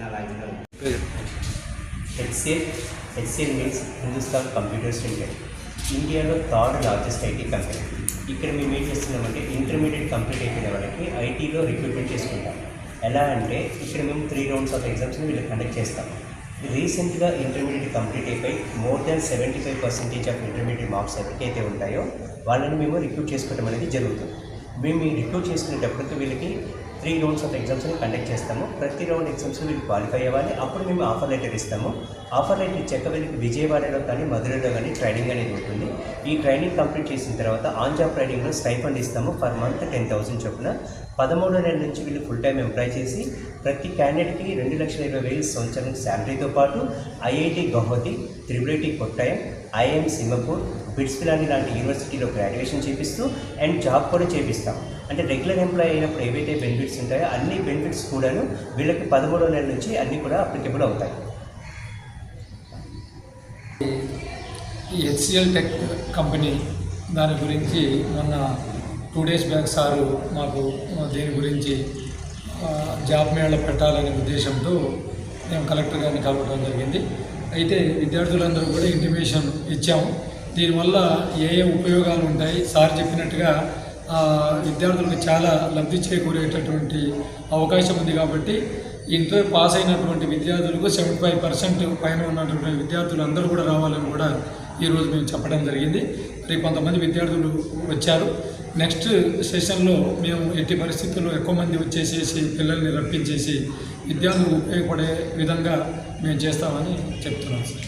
నా HCL HCL means Hindustan Computers Limited ఇండియాలో third largest IT company. ఇక్కడ మేము ఏం చేస్తున్నామంటే ఇంటర్మీడియట్ కంప్లీట్ అయిపోయిన వాళ్ళకి ఐటీలో రిక్రూట్మెంట్ చేసుకుంటాం. ఎలా అంటే ఇక్కడ మేము త్రీ రౌండ్స్ ఆఫ్ ఎగ్జామ్స్ని వీళ్ళు కండక్ట్ చేస్తాం. రీసెంట్గా ఇంటర్మీడియట్ కంప్లీట్ అయిపోయి more than seventy five percentage of intermediate marks ఎవరికైతే ఉంటాయో వాళ్ళని మేము రిక్రూట్ చేసుకోవడం అనేది జరుగుతుంది. మేము రిక్రూట్ చేసుకునేటప్పటికి వీళ్ళకి త్రీ రౌండ్స్ ఆఫ్ ఎగ్జామ్స్ని కండక్ట్ చేస్తాము. ప్రతి రౌండ్ ఎగ్జామ్స్ వీళ్ళు క్వాలిఫై అవ్వాలి. అప్పుడు మేము ఆఫర్ లెటర్ ఇస్తాము. ఆఫర్ లెటర్ ఇచ్చాక వీళ్ళకి విజయవాడలో కానీ మధురలో కానీ ట్రైనింగ్ అనేది ఉంటుంది. ఈ ట్రైనింగ్ కంప్లీట్ చేసిన తర్వాత ఆన్ జాబ్ ట్రైనింగ్లో స్టైఫండ్ ఇస్తాము. పర్ మంత్ టెన్ థౌసండ్ చొప్పున. పదమూడు నెలల నుంచి వీళ్ళు ఫుల్ టైం ఎంప్లాయ్ చేసి ప్రతి క్యాండిడేట్కి రెండు లక్షల ఇరవై వేలు సంవత్సరం శాలరీతో పాటు IIT Guwahati triple IT Kottayam IM Singapore BITS Pilani లాంటి యూనివర్సిటీలో గ్రాడ్యుయేషన్ చేపిస్తూ అండ్ జాబ్ కూడా చేపిస్తాం. అంటే రెగ్యులర్ ఎంప్లాయీ అయినప్పుడు ఏవైతే బెనిఫిట్స్ ఉంటాయో అన్ని బెనిఫిట్స్ కూడాను వీళ్ళకి పదమూడో నెల నుంచి అన్నీ కూడా అప్లికబుల్ అవుతాయి. ఈ హెచ్సిఎల్ టెక్ కంపెనీ దాని గురించి మొన్న టూ డేస్ బ్యాక్ సారు మాకు దీని గురించి జాబ్ మేళ పెట్టాలనే ఉద్దేశంతో మేము కలెక్టర్ గారిని కలవడం జరిగింది. అయితే విద్యార్థులందరూ కూడా ఇంటిమేషన్ ఇచ్చాము. దీనివల్ల ఏ ఏ ఉపయోగాలు ఉంటాయి? సార్ చెప్పినట్టుగా విద్యార్థులకు చాలా లబ్ధి చేకూరేటటువంటి అవకాశం ఉంది కాబట్టి ఇంటర్ పాస్ అయినటువంటి విద్యార్థులకు సెవెంటీ ఫైవ్ పర్సెంట్ పైన ఉన్నటువంటి విద్యార్థులు అందరూ కూడా రావాలని కూడా ఈరోజు మేము చెప్పడం జరిగింది. మరి కొంతమంది విద్యార్థులు వచ్చారు. నెక్స్ట్ సెషన్లో మేము ఎట్టి పరిస్థితుల్లో ఎక్కువ మంది వచ్చేసేసి పిల్లల్ని రప్పించేసి విద్యార్థులకు ఉపయోగపడే విధంగా మేము చేస్తామని చెప్తున్నాం సార్.